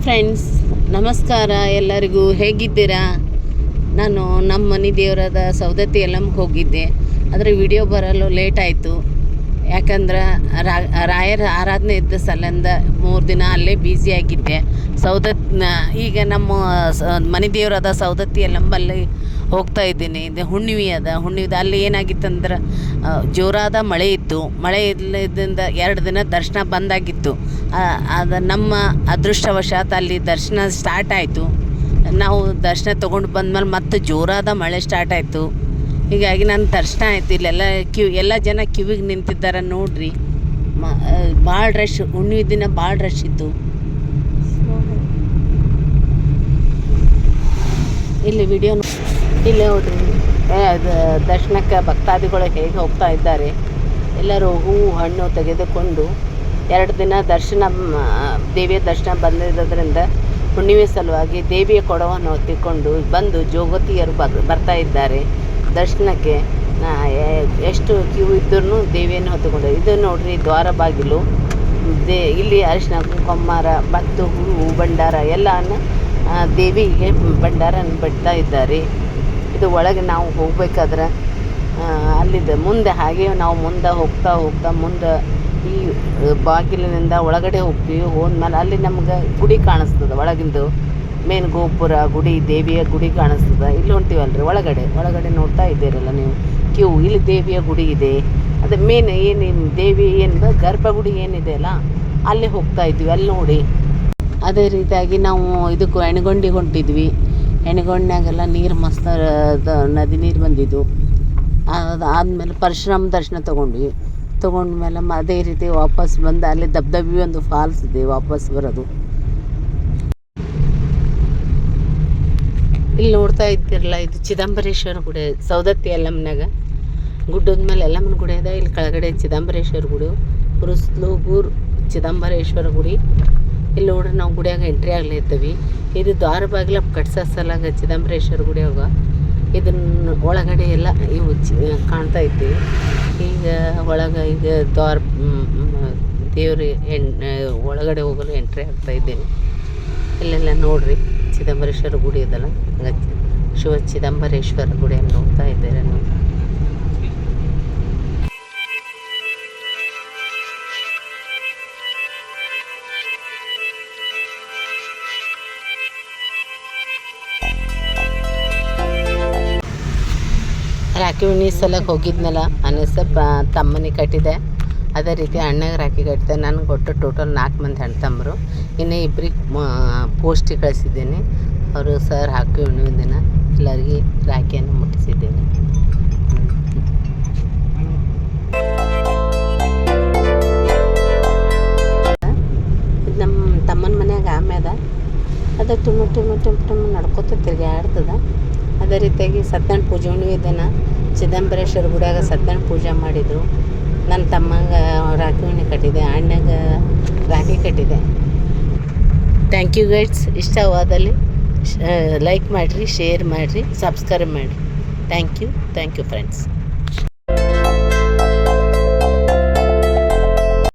Friends ನಮಸ್ಕಾರ ಎಲ್ಲರಿಗೂ ಹೇಗಿದ್ದೀರಾ? ನಾನು ನಮ್ಮ ಮನೆ ದೇವರಾದ ಸೌದತ್ತಿ ಎಲ್ಲಮ್ಗೆ ಹೋಗಿದ್ದೆ. ಆದರೆ ವಿಡಿಯೋ ಬರಲು ಲೇಟ್ ಆಯಿತು. ಯಾಕಂದ್ರೆ ರಾಯರ ಆರಾಧನೆ ಇದ್ದ ಸಲಂದ ಮೂರು ದಿನ ಅಲ್ಲೇ ಬ್ಯುಸಿಯಾಗಿದ್ದೆ ಸೌದತ್ ಈಗ ನಮ್ಮ ಮನೆ ದೇವರಾದ ಸೌದತ್ತಿ ಯಲ್ಲಂಬಲ್ಲಿ ಹೋಗ್ತಾ ಇದ್ದೀನಿ. ಇದು ಹುಣ್ಣಿಮೆ ಅದ. ಹುಣ್ಣಿಮೆ ಅಲ್ಲಿ ಏನಾಗಿತ್ತಂದ್ರೆ ಜೋರಾದ ಮಳೆ ಇತ್ತು. ಮಳೆ ಇಲ್ಲದಿಂದ ಎರಡು ದಿನ ದರ್ಶನ ಬಂದಾಗಿತ್ತು. ಅದು ನಮ್ಮ ಅದೃಷ್ಟವಶಾತ್ ಅಲ್ಲಿ ದರ್ಶನ ಸ್ಟಾರ್ಟ್ ಆಯಿತು. ನಾವು ದರ್ಶನ ತೊಗೊಂಡು ಬಂದ್ಮೇಲೆ ಮತ್ತೆ ಜೋರಾದ ಮಳೆ ಸ್ಟಾರ್ಟ್ ಆಯಿತು. ಹೀಗಾಗಿ ನನ್ನ ದರ್ಶನ ಆಯ್ತು. ಇಲ್ಲೆಲ್ಲ ಕ್ಯೂ, ಎಲ್ಲ ಜನ ಕ್ಯೂವಿಗೆ ನಿಂತಿದ್ದಾರೆ ನೋಡ್ರಿ. ಭಾಳ ರಶ್ ಹುಣ್ಣಿಮೆ ದಿನ ಭಾಳ ರಶ್ ಇತ್ತು. ಇಲ್ಲಿ ವಿಡಿಯೋ ಇಲ್ಲಿ ನೋಡ್ರಿ. ಅದು ದರ್ಶನಕ್ಕೆ ಭಕ್ತಾದಿಗಳು ಹೇಗೆ ಹೋಗ್ತಾ ಇದ್ದಾರೆ. ಎಲ್ಲರೂ ಹೂವು ಹಣ್ಣು ತೆಗೆದುಕೊಂಡು ಎರಡು ದಿನ ದರ್ಶನ ದೇವಿಯ ದರ್ಶನ ಬಂದಿರೋದ್ರಿಂದ ಹುಣ್ಣಿಮೆ ಸಲುವಾಗಿ ದೇವಿಯ ಕೊಡವನ್ನು ಹೊತ್ತಿಕೊಂಡು ಬಂದು ಜೋಗತಿಯರು ಬರ್ತಾ ಇದ್ದಾರೆ. ದರ್ಶನಕ್ಕೆ ಎಷ್ಟು ಕ್ಯೂ ಇದ್ದರೂ ದೇವಿಯನ್ನು ಹೊತ್ತುಕೊಂಡು, ಇದು ನೋಡ್ರಿ ದ್ವಾರ ಬಾಗಿಲು. ದೇ, ಇಲ್ಲಿ ಅರಿಶಿನ, ಕುಂಕುಮಾರ ಮತ್ತು ಹೂವು ಭಂಡಾರ ಎಲ್ಲವನ್ನು ದೇವಿಗೆ ಭಂಡಾರ ಬಿಡ್ತಾ ಇದ್ದಾರೆ. ಇದು ಒಳಗೆ ನಾವು ಹೋಗ್ಬೇಕಾದ್ರೆ ಅಲ್ಲಿದೆ. ಅಲ್ಲಿದ್ದ ಮುಂದೆ ಹಾಗೆ ನಾವು ಮುಂದೆ ಹೋಗ್ತಾ ಹೋಗ್ತಾ ಮುಂದೆ ಈ ಬಾಗಿಲಿನಿಂದ ಒಳಗಡೆ ಹೋಗ್ತೀವಿ. ಹೋದ್ಮೇಲೆ ಅಲ್ಲಿ ನಮ್ಗೆ ಗುಡಿ ಕಾಣಿಸ್ತದೆ. ಒಳಗಿಂದು ಮೇನ್ ಗೋಪುರ, ಗುಡಿ, ದೇವಿಯ ಗುಡಿ ಕಾಣಿಸ್ತದೆ. ಇಲ್ಲಿ ಹೊಂಟಿವಲ್ರಿ? ಒಳಗಡೆ. ಒಳಗಡೆ ನೋಡ್ತಾ ಇದ್ದೀರಲ್ಲ ನೀವು. ಕ್ಯೂ, ಇಲ್ಲಿ ದೇವಿಯ ಗುಡಿ ಇದೆ. ಅದು ಮೇನ್ ಏನು ದೇವಿ ಏನು ಗರ್ಭಗುಡಿ ಏನಿದೆ ಅಲ್ಲ, ಅಲ್ಲಿ ಹೋಗ್ತಾ ಇದ್ವಿ ಅಲ್ಲಿ ನೋಡಿ. ಅದೇ ರೀತಿಯಾಗಿ ನಾವು ಇದಕ್ಕೆ ಎಣ್ಗೊಂಡಿ ಹೊಂಟಿದ್ವಿ. ಎಣಗೊಂಡ್ನಾಗೆಲ್ಲ ನೀರು ಮಸ್ತ್ ಅದು ನದಿ ನೀರು ಬಂದಿದ್ದು. ಅದು ಆದಮೇಲೆ ಪರಶುರಾಮ ದರ್ಶನ ತೊಗೊಂಡ್ವಿ. ತೊಗೊಂಡ್ಮೇಲೆ ಅದೇ ರೀತಿ ವಾಪಸ್ ಬಂದು ಅಲ್ಲಿ ದಬ್ಧಬಿ ಒಂದು ಫಾಲ್ಸ್ ಇದೆ, ವಾಪಸ್ ಬರೋದು. ಇಲ್ಲಿ ನೋಡ್ತಾ ಇದ್ದಿರಲ್ಲ, ಇದು ಚಿದಂಬರೇಶ್ವರ ಗುಡಿ ಸೌದತ್ತಿ ಯಲ್ಲಮ್ಮನಾಗ ಗುಡ್ಡದ ಮೇಲೆ ಎಲ್ಲಮ್ಮನ ಗುಡಿ ಅದ ಇಲ್ಲಿ ಕೆಳಗಡೆ ಚಿದಂಬರೇಶ್ವರ ಗುಡಿ, ಹುರುಸ್ಲೂಗೂರ್ ಚಿದಂಬರೇಶ್ವರ ಗುಡಿ. ಇಲ್ಲಿ ನೋಡ್ರಿ, ನಾವು ಗುಡಿಯಾಗ ಎಂಟ್ರಿ ಆಗ್ಲಿದ್ದೀವಿ ಇದು ದ್ವಾರ ಬಾಗಿಲ ಕಟ್ಸೋ ಚಿದಂಬರೇಶ್ವರ ಗುಡಿಯಾಗ ಇದನ್ನ ಒಳಗಡೆ ಎಲ್ಲ ಇವು ಚಿ ಕಾಣ್ತಾ ಇದ್ದೀವಿ ಈಗ ಒಳಗೆ ಈಗ ದ್ವಾರ ದೇವ್ರ ಎಣ್ ಒಳಗಡೆ ಹೋಗಲು ಎಂಟ್ರಿ ಆಗ್ತಾ ಇದ್ದೀನಿ. ಇಲ್ಲೆಲ್ಲ ನೋಡ್ರಿ ಚಿದಂಬರೇಶ್ವರ ಗುಡಿ ಇದಲ್ಲ ಹಂಗ ಶಿವ ಚಿದಂಬರೇಶ್ವರ ಗುಡಿಯನ್ನು ನೋಡ್ತಾ ಇದ್ದೀರ ರಾಖಿ ಉಣ್ಣಿ ಸಲಕ್ಕೆ ಹೋಗಿದ್ನಲ್ಲ ಅನ್ನಿಸ ತಮ್ಮನಿಗೆ ಕಟ್ಟಿದೆ. ಅದೇ ರೀತಿ ಅಣ್ಣಗೆ ರಾಖಿ ಕಟ್ಟಿದೆ. ನನಗೆ ಒಟ್ಟು ಟೋಟಲ್ ನಾಲ್ಕು ಮಂದಿ ಅಣ್ಣ ತಮ್ಮರು ಇನ್ನು ಇಬ್ಬರಿಗೆ ಪೋಸ್ಟಿಗೆ ಕಳಿಸಿದ್ದೀನಿ. ಅವರು ಸರ್ ಹಾಕಿ ಹುಣ್ಣಿಮೆ ದಿನ ಎಲ್ಲರಿಗೆ ರಾಖಿಯನ್ನು ಮುಟ್ಟಿಸಿದ್ದೇನೆ. ಇದು ನಮ್ಮ ತಮ್ಮನ ಮನೆಯಾಗ ಆಮೇಲೆ ಅದ ತುಂಬ ತುಂಬ ತುಂಬ ತುಂಬ ನಡ್ಕೋತ ತಿರ್ಗಾಡ್ತದ ಅದೇ ರೀತಿಯಾಗಿ ಸತ್ಯನಾರಾಯಣ ಪೂಜೆ ದಿನ ಚಿದಂಬರೇಶ್ವರ ಗುಡಿಯಾಗ ಸತ್ಯನಾರಾಯಣ ಪೂಜೆ ಮಾಡಿದರು. ನನ್ನ ತಮ್ಮಂಗೆ ರಾಖಿ ಹುಣ್ಣಿ ಕಟ್ಟಿದೆ, ಅಣ್ಣಗ ರಾಖಿ ಕಟ್ಟಿದೆ. ಥ್ಯಾಂಕ್ ಯು ಗೈಡ್ಸ್ ಇಷ್ಟವಾದಲ್ಲಿ ಲೈಕ್ ಮಾಡಿರಿ ಶೇರ್ ಮಾಡಿರಿ ಸಬ್ಸ್ಕ್ರೈಬ್ ಮಾಡಿರಿ. Thank you thank you friends